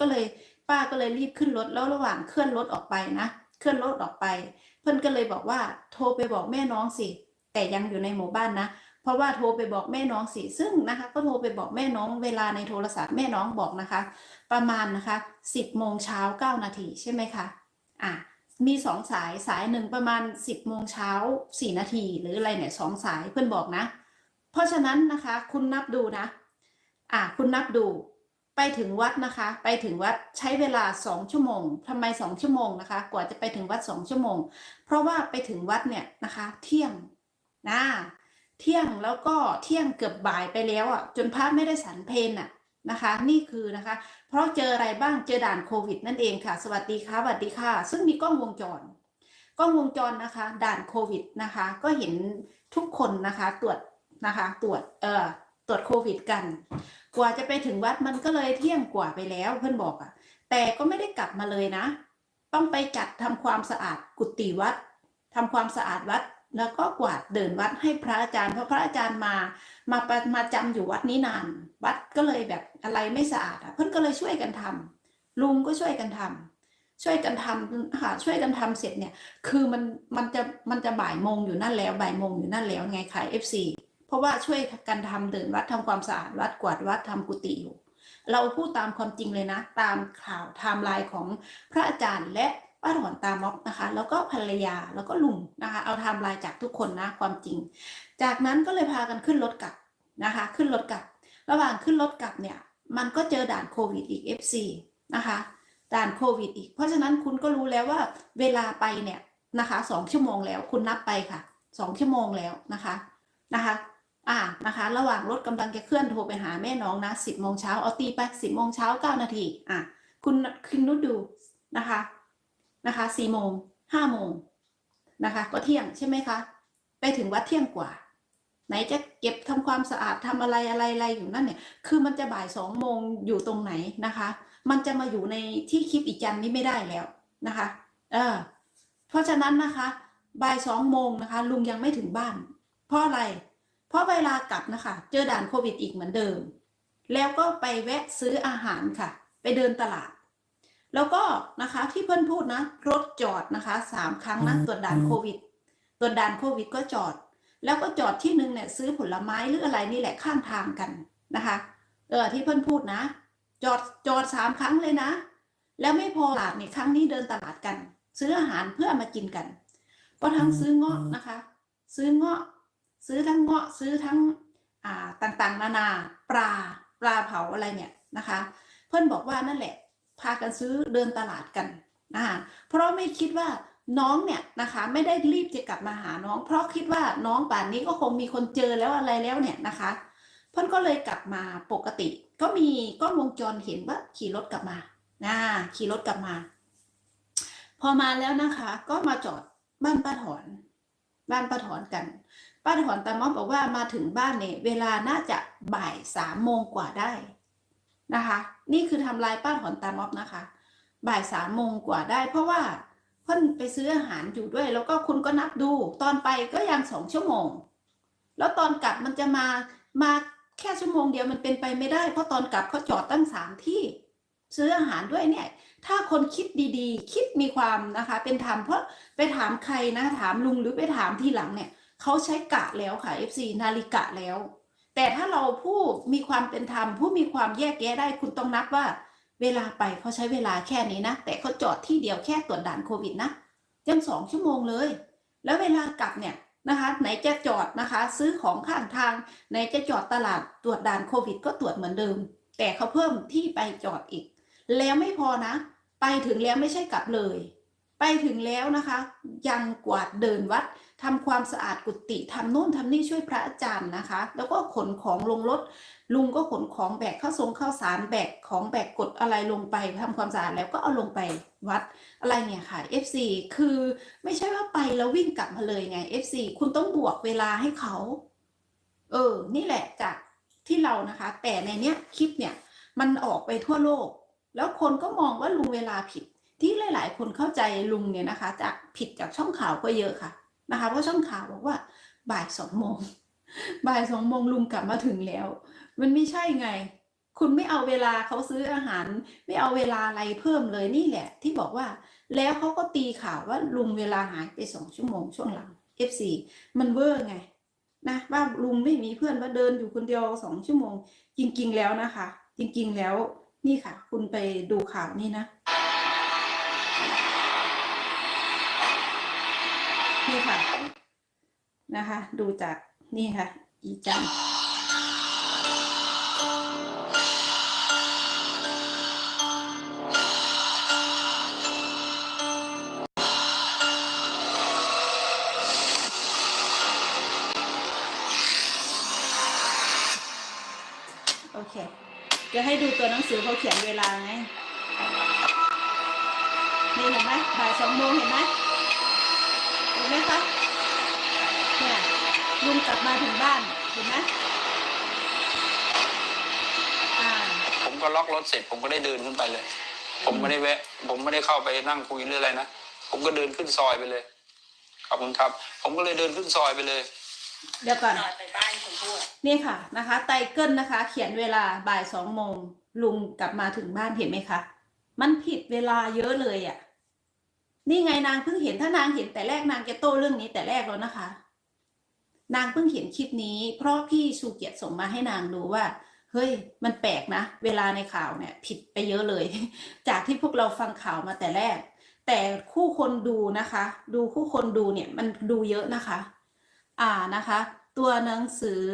ก็เลยป้าก็เลยรีบขึ้นรถแล้วระหว่างเคลื่อนรถออกไปนะ เคลื่อนรถออกไป เพื่อนก็เลยบอกว่าโทรไปบอกแม่น้องสิ แต่ยังอยู่ในหมู่บ้านนะ เพราะว่าโทรไปบอกแม่น้องสิ ซึ่งนะคะ ก็โทรไปบอกแม่น้องเวลาในโทรศัพท์แม่น้องบอกนะคะ ประมาณนะคะสิบโมงเช้าเก้านาทีใช่ไหมคะ อะมีสองสายสายหนึ่งประมาณสิบโมงเช้าสี่นาทีหรืออะไรเนี่ยสองสายเพื่อนบอกนะ เพราะฉะนั้นนะคะคุณนับดูนะ อะคุณนับดู ไปถึงวัดนะคะ ไปถึงวัดใช้เวลาสองชั่วโมงทำไมสองชั่วโมงนะคะ กว่าจะไปถึงวัดสองชั่วโมง เพราะว่าไปถึงวัดเนี่ยนะคะ เที่ยงนะเที่ยงแล้วก็เที่ยงเกือบบ่ายไปแล้วอะจนพระไม่ได้ฉันเพลอะนะคะ นี่คือนะคะ เพราะเจออะไรบ้างเจอด่านโควิดนั่นเองค่ะ สวัสดีค่ะสวัสดีค่ะ ซึ่งมีกล้องวงจร กล้องวงจรนะคะ ด่านโควิดนะคะ ก็เห็นทุกคนนะคะตรวจนะคะ ตรวจเอ่อ ตรวจโควิดกัน กว่าจะไปถึงวัดมันก็เลยเที่ยงกว่าไปแล้วเพื่อนบอกอะแต่ก็ไม่ได้กลับมาเลยนะ ต้องไปจัดทำความสะอาดกุฏิวัดทำความสะอาดวัด แล้วก็กวาดเดินวัดให้พระอาจารย์เพราะพระอาจารย์มา มาปะมาจำอยู่วัดนี้นาน วัดก็เลยแบบอะไรไม่สะอาดอะเพื่อนก็เลยช่วยกันทำลุงก็ช่วยกันทำช่วยกันทำค่ะช่วยกันทำเสร็จเนี่ย คือมันมันจะมันจะบ่ายโมงอยู่นั่นแล้วบ่ายโมงอยู่นั่นแล้วไงขาย FC เพราะว่าช่วยกันทำเดินวัดทำความสะอาดวัดกวาดวัดทำกุฏิอยู่ เราพูดตามความจริงเลยนะ ตามข่าวไทม์ไลน์ของพระอาจารย์และป้าถอนตามม็อกนะคะ แล้วก็ภรรยาแล้วก็ลุงนะคะ เอาไทม์ไลน์จากทุกคนนะความจริง จากนั้นก็เลยพากันขึ้นรถกลับนะคะ ขึ้นรถกลับ ระหว่างขึ้นรถกลับเนี่ยมันก็เจอด่านโควิดอีก FC นะคะด่านโควิดอีก เพราะฉะนั้นคุณก็รู้แล้วว่าเวลาไปเนี่ยนะคะสองชั่วโมงแล้วคุณนับไปค่ะสองชั่วโมงแล้วนะคะนะคะ อ่านะคะ ระหว่างรถกำลังจะเคลื่อนโทรไปหาแม่น้องนะสิบโมงเช้าเอาตีไปสิบโมงเช้าเก้านาทีอะคุณคุณนุชดูนะคะนะคะสี่โมงห้าโมงนะคะ ก็เที่ยงใช่ไหมคะ ไปถึงวัดเที่ยงกว่า ไหนจะเก็บทำความสะอาดทำอะไรอะไรอะไรอยู่นั่นเนี่ย คือมันจะบ่ายสองโมงอยู่ตรงไหนนะคะ มันจะมาอยู่ในที่คลิปอีจันนี้ไม่ได้แล้วนะคะ เออ เพราะฉะนั้นนะคะบ่ายสองโมงนะคะ ลุงยังไม่ถึงบ้าน เพราะอะไร เพราะเวลากลับนะคะ เจอด่านโควิดอีกเหมือนเดิม แล้วก็ไปแวะซื้ออาหารค่ะ ไปเดินตลาด แล้วก็นะคะที่เพื่อนพูดนะ รถจอดนะคะสามครั้งนะตรวจด่านโควิดตรวจด่านโควิดก็จอด แล้วก็จอดที่หนึ่งเนี่ยซื้อผลไม้หรืออะไรนี่แหละข้างทางกันนะคะเออที่เพื่อนพูดนะ จอดจอดสามครั้งเลยนะ แล้วไม่พอตลาดนี่ครั้งนี้เดินตลาดกัน ซื้ออาหารเพื่อมากินกัน ก็ทั้งซื้อเงาะนะคะ ซื้อเงาะ ซื้อทั้งเงาะซื้อทั้งอ่าต่างๆ นานาปลาปลาเผาอะไรเนี่ยนะคะ เพื่อนบอกว่านั่นแหละพากันซื้อเดินตลาดกันนะคะเพราะไม่คิดว่าน้องเนี่ยนะคะไม่ได้รีบจะกลับมาหาน้อง เพราะคิดว่าน้องป่านนี้ก็คงมีคนเจอแล้วอะไรแล้วเนี่ยนะคะเพื่อนก็เลยกลับมาปกติ ก็มีกล้องวงจรเห็นว่าขี่รถกลับมานะขี่รถกลับมา พอมาแล้วนะคะ ก็มาจอดบ้านป้าถอน บ้านป้าถอนกัน ป้าถอนตามอบอกว่ามาถึงบ้านเนี่ยเวลาน่าจะบ่ายสามโมงกว่าได้นะคะ นี่คือทำลายป้าถอนตามอบนะคะ บ่ายสามโมงกว่าได้ เพราะว่าเพิ่นไปซื้ออาหารอยู่ด้วย แล้วก็คุณก็นับดูตอนไปก็ยังสองชั่วโมง แล้วตอนกลับมันจะมามาแค่ชั่วโมงเดียวมันเป็นไปไม่ได้ เพราะตอนกลับเขาจอดตั้งสามที่ ซื้ออาหารด้วยเนี่ย ถ้าคนคิดดีๆ คิดมีความนะคะ เป็นธรรมเพราะไปถามใครนะถามลุงหรือไปถามทีหลังเนี่ย เขาใช้กะแล้วค่ะ FC นาฬิกะแล้ว แต่ถ้าเราผู้มีความเป็นธรรม ผู้มีความแยกแยะได้คุณต้องนับว่า เวลาไปเขาใช้เวลาแค่นี้นะ แต่เขาจอดที่เดียวแค่ตรวจด่านโควิดนะยังสองชั่วโมงเลย แล้วเวลากลับเนี่ยนะคะ ไหนจะจอดนะคะ ซื้อของข้างทาง ไหนจะจอดตลาดตรวจด่านโควิด ก็ตรวจเหมือนเดิม แต่เขาเพิ่มที่ไปจอดอีก แล้วไม่พอนะ ไปถึงแล้วไม่ใช่กลับเลย ไปถึงแล้วนะคะ ยังกวาดเดินวัด ทำความสะอาดกุฏิทำโน่นทำนี่ช่วยพระอาจารย์นะคะ แล้วก็ขนของลงรถ ลุงก็ขนของแบกข้าวทรงข้าวสารแบกของแบกกดอะไรลงไปทำความสะอาดแล้วก็เอาลงไปวัดอะไรเนี่ยค่ะ FC คือไม่ใช่ว่าไปแล้ววิ่งกลับมาเลยไง FC คุณต้องบวกเวลาให้เขา เออ นี่แหละจากที่เรานะคะ แต่ในเนี้ยคลิปเนี่ยมันออกไปทั่วโลก แล้วคนก็มองว่าลุงเวลาผิด ที่หลาย ๆ คนเข้าใจลุงเนี่ยนะคะ จากผิดจากช่องข่าวก็เยอะค่ะ นะคะเพราะช่องข่าวบอกว่าบ่ายสองโมงบ่ายสองโมงลุงกลับมาถึงแล้ว มันไม่ใช่ไง คุณไม่เอาเวลาเขาซื้ออาหาร ไม่เอาเวลาอะไรเพิ่มเลยนี่แหละ ที่บอกว่า แล้วเขาก็ตีข่าวว่าลุงเวลาหายไปสองชั่วโมงช่วงหลัง F4 มันเวอร์ไงนะว่าลุงไม่มีเพื่อนว่าเดินอยู่คนเดียวสองชั่วโมง จริง ๆ แล้วนะคะ จริง ๆ แล้วนี่ค่ะ คุณไปดูข่าวนี่นะ นี่ค่ะ นะคะ ดูจากนี่ค่ะ อีจันโอเค จะให้ดูตัวหนังสือเขาเขียนเวลาไง นี่เห็นไหมบ่ายสองโมงเห็นไหมเห็นไหมคะ ลุงกลับมาถึงบ้านเห็นไหมอ่าผมก็ล็อกรถเสร็จ ผมก็ได้เดินขึ้นไปเลย ผมไม่ได้แวะ ผมไม่ได้เข้าไปนั่งคุยหรืออะไรนะ ผมก็เดินขึ้นซอยไปเลยขอบคุณครับ ผมก็เลยเดินขึ้นซอยไปเลย เดี๋ยวก่อนนอนไปบ้านชมพู่อะนี่ค่ะนะคะไตเกิลนะคะ เขียนเวลาบ่ายสองโมงลุงกลับมาถึงบ้านเห็นไหมคะ มันผิดเวลาเยอะเลยอะ่ะ นี่ไงนางเพิ่งเห็นถ้านางเห็นแต่แรกนางจะโต้เรื่องนี้แต่แรกแล้วนะคะ นางเพิ่งเห็นคลิปนี้ เพราะพี่ชูเกียรติส่งมาให้นางดูว่า เฮ้ย มันแปลกนะ เวลาในข่าวเนี่ย ผิดไปเยอะเลย จากที่พวกเราฟังข่าวมาแต่แรก แต่คู่คนดูนะคะ ดูคู่คนดูเนี่ยมันดูเยอะนะคะ อ่านะคะ ตัวหนังสือ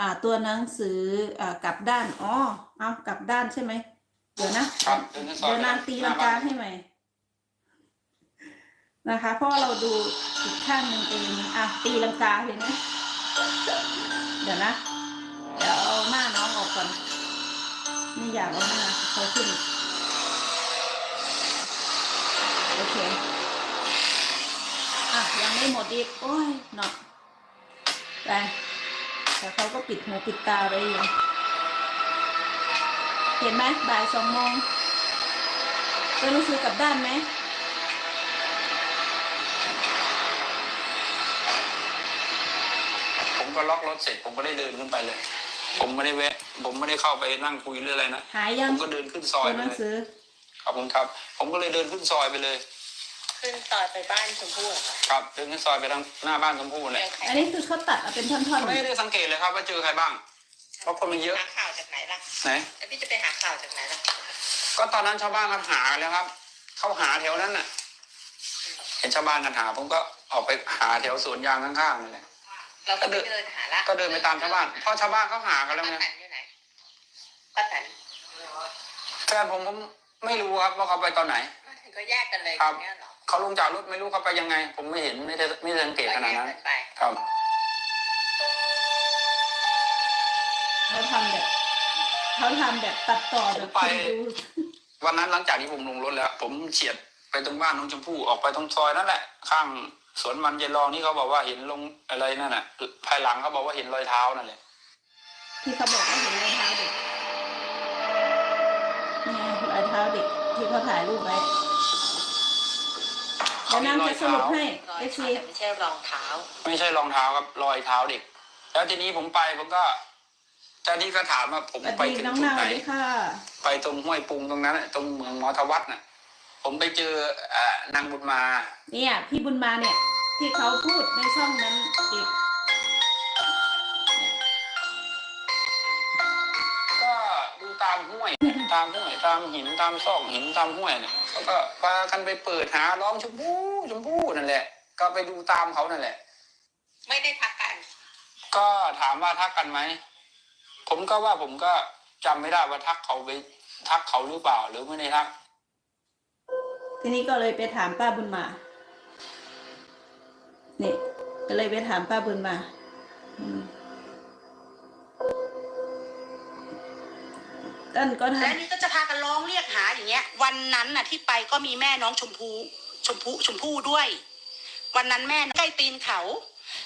อ่าตัวหนังสืออ่ากลับด้านอ๋อเอากลับด้านใช่ไหมเดี๋ยวนะครับเดินขึ้นซอยเดี๋ยวนางตีลังกาให้ใหม่ นะคะ เพราะว่าเราดูอีกข้างหนึ่งเองอะตีลังกาเห็นไหมเดี๋ยวนะ เดี๋ยวเอาหน้าน้องออกก่อน ไม่อยากเอาหน้าเขาขึ้น โอเค อะ ยังไม่หมดอีก โอ้ยเนาะไปแต่เขาก็ปิดหูปิดตาไปอยู่เห็นไหมบ่ายสองโมงเป็นหนังสือกลับด้านไหม ผม ก็ล็อกรถเสร็จ ผมก็ได้เดินขึ้นไปเลย ผมไม่ได้แวะ ผมไม่ได้เข้าไปนั่งคุยหรืออะไรนะหายยัผงมก็เดินขึ้นซอยตัวไปหนัเลงยสือขอบคุณครับ ผมก็เลยเดินขึ้นซอยไปเลยขึ้นซอยไปบ้านชมพู่เหรอคะครับเดินขึ้นซอยไปทางหน้าบ้านชมพู่เจเลยอใครอันนี้คือเขาตัดเอาเป็นท่อนไม่ได้สังเกตเลยครับ ว่าเจอใครบ้าง เพราะคนมันเยอะ หาข่าวจากไหนล่ะไหน แล้วพี่จะไปหาข่าวจากไหนล่ะก็ตอนนั้นชาวบ้านเขาหากันแล้วครับ เขาหาแถวนั้นน่ะ เห็นชาวบ้านกันหา ผมก็ออกไปหาแถวสวนยางข้างๆนั่นแหละ เราก็ไม่เดินหาละก็เดินไปตามชาวบ้านเพราะชาวบ้านเขาหากันแล้วป้าไงแตนอยู่ไหนป้าแตนแฟนผมผมไม่รู้ครับว่าเขาไปตอนไหนมาถึงก็แยกกันเลยครับอย่างเงี้ยเหรอเขาลงจากรถไม่รู้เขาไปยังไง ผมไม่เห็นไม่ได้ไม่ได้สังเกตขนาดนั้นก็แยกกัไปครับๆเขาทำแบบเขาทำแบบตัดต่อแบบคนดูวันนั้นหลังจากที่ผมลงรถแล้ว ผมเฉียดไปตรงบ้านน้องชมพู่ออกไปตรงซอยนั่นแหละ ข้าง สวนมันเยายรองที่เขาบอกว่าเห็นลงอะไรนั่นน่ะภายหลังเขาบอกว่าเห็นรอยเท้านั่นแหละที่เขาบอกว่าเห็นรอยเท้าเด็กนี่รอยเท้าเด็กที่เขาถ่ายรูปไว้เดี๋ยวนางจะสรุปให้รอยเอฟเท้าซีแต่ไม่ใช่รองเท้า ไม่ใช่รองเท้าครับรอยเท้าเด็ก แล้วทีนี้ผมไปผมก็เจ้าหนี้ก็ถามว่าผมสวัสไปดีถึงน้องจุดนาวไหสนวัสดีค่ะไปตรงห้วยปุงตรงนั้นน่ะตรงเมืองหมอทวัฒน์น่ะ ผมไปเจอเอ่อนางบุญมา เนี่ย พี่บุญมาเนี่ย ที่เขาพูดในช่องนั้นอีกก็ดูตามห้วย ตามห้วย ตามหินตามซอกหินตามห้วยเนี่ยเขาก็พากันไปเปิดหาร้องชมพู่ชมพู่นั่นแหละ ก็ไปดูตามเขานั่นแหละ ไม่ได้ทักกัน ก็ถามว่าทักกันไหมผมก็ว่าผมก็จำไม่ได้ว่าทักเขาไปทักเขาหรือเปล่าหรือไม่ได้ทัก ทีนี้ก็เลยไปถามป้าบุญมานี่ก็เลยไปถามป้าบุญมาท่านก็และนี่ก็จะพากันร้องเรียกหาอย่างเงี้ย วันนั้นน่ะที่ไปก็มีแม่น้องชมพูชมพูชมพู่ด้วย วันนั้นแม่ใกล้ตีนเขา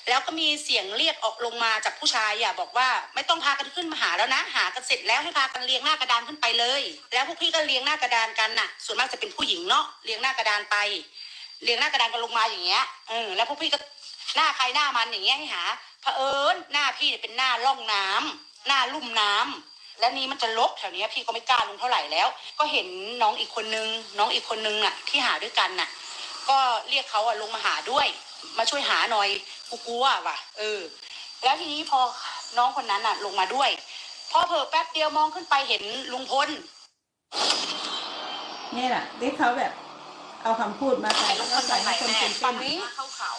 แล้วก็มีเสียงเรียกออกลงมาจากผู้ชายอะบอกว่าไม่ต้องพากันขึ้นมาหาแล้วนะ หากันเสร็จแล้วให้พากันเรียงหน้ากระดานขึ้นไปเลย แล้วพวกพี่ก็เรียงหน้ากระดานกันน่ะ ส่วนมากจะเป็นผู้หญิงเนาะเรียงหน้ากระดานไปเรียงหน้ากระดานกันลงมาอย่างเงี้ยเออแล้วพวกพี่ก็หน้าใครหน้ามันอย่างเงี้ยให้หาเผอิญหน้าพี่เนี่ยเป็นหน้าร่องน้ำหน้าลุ่มน้ำแล้วนี้มันจะลกแถวนี้พี่ก็ไม่กล้าลงเท่าไหร่แล้ว ก็เห็นน้องอีกคนนึง น้องอีกคนนึงน่ะ ที่หาด้วยกันน่ะ ก็เรียกเขาอะลงมาหาด้วย มาช่วยหาหน่อยกูกลัวว่ะ เออ แล้วทีนี้พอน้องคนนั้นน่ะ ลงมาด้วย พอเผลอแป๊บเดียวมองขึ้นไปเห็นลุงพลนี่แหละที่เขาแบบ เอาคำพูดมาใส่แล้วก็ใส่ให้คนตื่นเต้ฝั่นงนี้เข้าเขา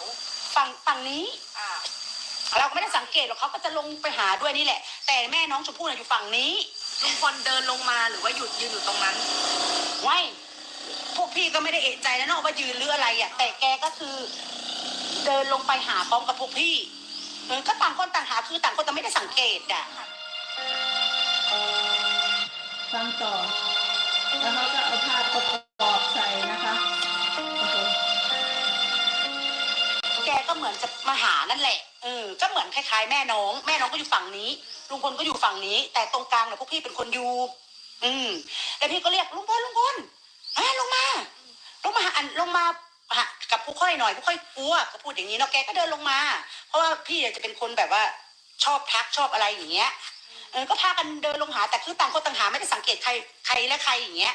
ฝั่งฝั่งนี้ อ่าเราก็ไม่ได้สังเกตหรอกเขาก็จะลงไปหาด้วยนี่แหละ แต่แม่น้องชมพู่น่ะอยู่ฝั่งนี้ ลุงพลเดินลงมาหรือว่าหยุดยืนอยู่ตรงนั้น ไว้พวกพี่ก็ไม่ได้เอะใจแล้วเนอะว่ายืนหรืออะไรอะแต่แกก็คือ เดินลงไปหาพร้อมกับพวกพี่เออก็ต่างคนต่างหาคือต่างคนต่างไม่ได้สังเกตอะฟังต่อ แล้วเขาก็เอาภาพประกอบใส่นะคะโอ้โหแกก็เหมือนจะมาหานั่นแหละเออก็เหมือนคล้ายๆแม่น้อง แม่น้องก็อยู่ฝั่งนี้ลุงพลก็อยู่ฝั่งนี้ แต่ตรงกลางเนี่ยพวกพี่เป็นคนอยู่ อืมแล้วพี่ก็เรียกลุงพลลุงพลอะลงมาลงมาหาอันลงมาหา กับผู้ค่อยหน่อยผู้ค่อยกลัวก็พูดอย่างนี้เนาะแกก็เดินลงมา เพราะว่าพี่จะเป็นคนแบบว่าชอบทักชอบอะไรอย่างเงี้ยเออก็พากันเดินลงหาแต่คือต่างคนต่างหาไม่ได้สังเกตใครใครและใครอย่างเงี้ย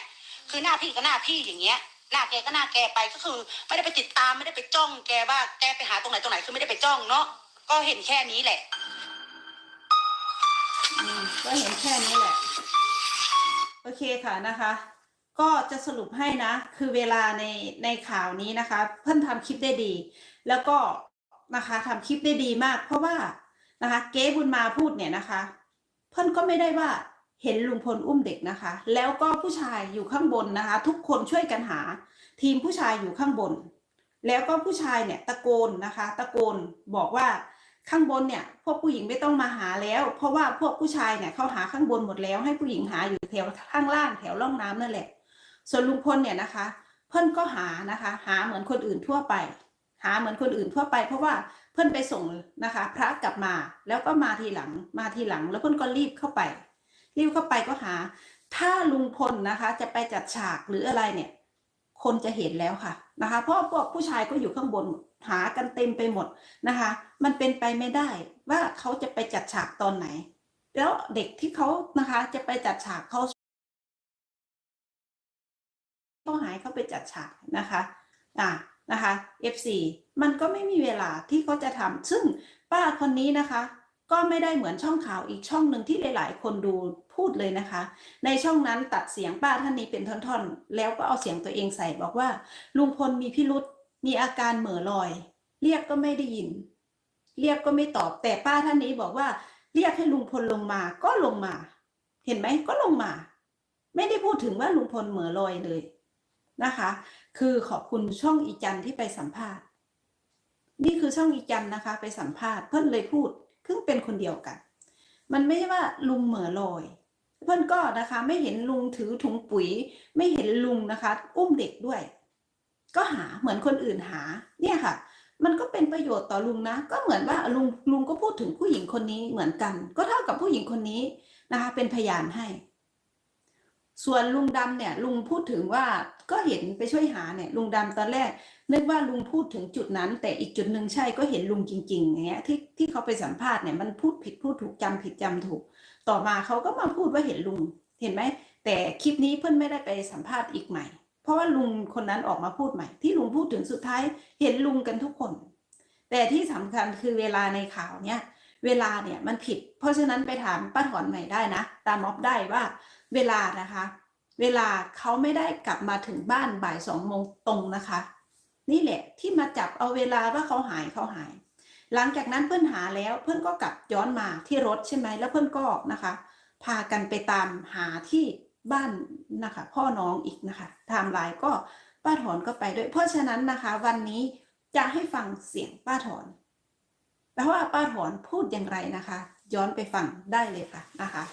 คือหน้าพี่ก็หน้าพี่อย่างเงี้ยหน้าแกก็หน้าแกไปก็คือ ไม่ได้ไปติดตามไม่ได้ไปจ้อง แกว่าแกไปหาตรงไหนตรงไหนคือไม่ได้ไปจ้องเนาะก็เห็นแค่นี้แหละก็เห็นแค่นี้แหละ โอเคค่ะนะคะ ก็จะสรุปให้นะ คือเวลาในในข่าวนี้นะคะ เพื่อนทำคลิปได้ดี แล้วก็นะคะทำคลิปได้ดีมาก เพราะว่านะคะเก๊บุญมาพูดเนี่ยนะคะ เพื่อนก็ไม่ได้ว่าเห็นลุงพลอุ้มเด็กนะคะ แล้วก็ผู้ชายอยู่ข้างบนนะคะ ทุกคนช่วยกันหา ทีมผู้ชายอยู่ข้างบน แล้วก็ผู้ชายเนี่ยตะโกนนะคะ ตะโกนบอกว่าข้างบนเนี่ยพวกผู้หญิงไม่ต้องมาหาแล้ว เพราะว่าพวกผู้ชายเนี่ยเขาหาข้างบนหมดแล้ว ให้ผู้หญิงหาอยู่แถวข้างล่างแถวร่องน้ำนั่นแหละ ส่วนลุงพลเนี่ยนะคะ เพื่อนก็หานะคะ หาเหมือนคนอื่นทั่วไป หาเหมือนคนอื่นทั่วไป เพราะว่าเพื่อนไปส่งนะคะ พระกลับมาแล้วก็มาทีหลังมาทีหลัง แล้วเพื่อนก็รีบเข้าไป รีบเข้าไปก็หา ถ้าลุงพลนะคะ จะไปจัดฉากหรืออะไรเนี่ย คนจะเห็นแล้วค่ะนะคะ เพราะพวกผู้ชายก็อยู่ข้างบนหากันเต็มไปหมดนะคะ มันเป็นไปไม่ได้ว่าเขาจะไปจัดฉากตอนไหน แล้วเด็กที่เขานะคะจะไปจัดฉากเขา เขาหายเขาไปจัดฉากนะคะอ่านะคะ F4 มันก็ไม่มีเวลาที่เขาจะทำซึ่งป้าคนนี้นะคะก็ไม่ได้เหมือนช่องข่าวอีกช่องหนึ่งที่หลาย ๆ คนดูพูดเลยนะคะ ในช่องนั้นตัดเสียงป้าท่านนี้เป็นท่อน ๆ แล้วก็เอาเสียงตัวเองใส่บอกว่า ลุงพลมีพิรุษมีอาการเหม่อลอย เรียกก็ไม่ได้ยิน เรียกก็ไม่ตอบแต่ป้าท่านนี้บอกว่า เรียกให้ลุงพลลงมาก็ลงมา เห็นไหมก็ลงมา ไม่ได้พูดถึงว่าลุงพลเหม่อลอยเลย นะคะ คือขอบคุณช่องอีจันที่ไปสัมภาษณ์ นี่คือช่องอีจันนะคะ ไปสัมภาษณ์เพื่อนเลยพูดครึ่งเป็นคนเดียวกัน มันไม่ใช่ว่าลุงเหม่อลอย เพื่อนก็นะคะไม่เห็นลุงถือถุงปุ๋ย ไม่เห็นลุงนะคะ อุ้มเด็กด้วย ก็หาเหมือนคนอื่นหาเนี่ยค่ะมันก็เป็นประโยชน์ต่อลุงนะ ก็เหมือนว่าลุงลุงก็พูดถึงผู้หญิงคนนี้เหมือนกัน ก็เท่ากับผู้หญิงคนนี้นะคะ เป็นพยานให้ ส่วนลุงดำเนี่ย ลุงพูดถึงว่า ก็เห็นไปช่วยหาเนี่ยลุงดำตอนแรก นึกว่าลุงพูดถึงจุดนั้น แต่อีกจุดหนึ่งใช่ก็เห็นลุงจริงๆอย่างเงี้ยที่ที่เขาไปสัมภาษณ์เนี่ยมันพูดผิดพูดถูกจำผิดจำถูก ต่อมาเขาก็มาพูดว่าเห็นลุงเห็นไหมแต่คลิปนี้เพื่อนไม่ได้ไปสัมภาษณ์อีกใหม่ เพราะว่าลุงคนนั้นออกมาพูดใหม่ ที่ลุงพูดถึงสุดท้ายเห็นลุงกันทุกคน แต่ที่สำคัญคือเวลาในข่าวเนี่ยเวลาเนี่ยมันผิด เพราะฉะนั้นไปถามป้าถอนใหม่ได้นะ ตามม็อบได้ว่าเวลานะคะ เวลาเขาไม่ได้กลับมาถึงบ้านบ่ายสองโมงตรงนะคะ นี่แหละที่มาจับเอาเวลาว่าเขาหายเขาหาย หลังจากนั้นเพื่อนหาแล้วเพื่อนก็กลับย้อนมาที่รถใช่ไหมแล้วเพื่อนก็นะคะ พากันไปตามหาที่บ้านนะคะ พ่อน้องอีกนะคะไทม์ไลน์ก็ป้าถอนก็ไปด้วย เพราะฉะนั้นนะคะ วันนี้จะให้ฟังเสียงป้าถอนแปลว่าป้าถอนพูดอย่างไรนะคะ ย้อนไปฟังได้เลยค่ะนะคะ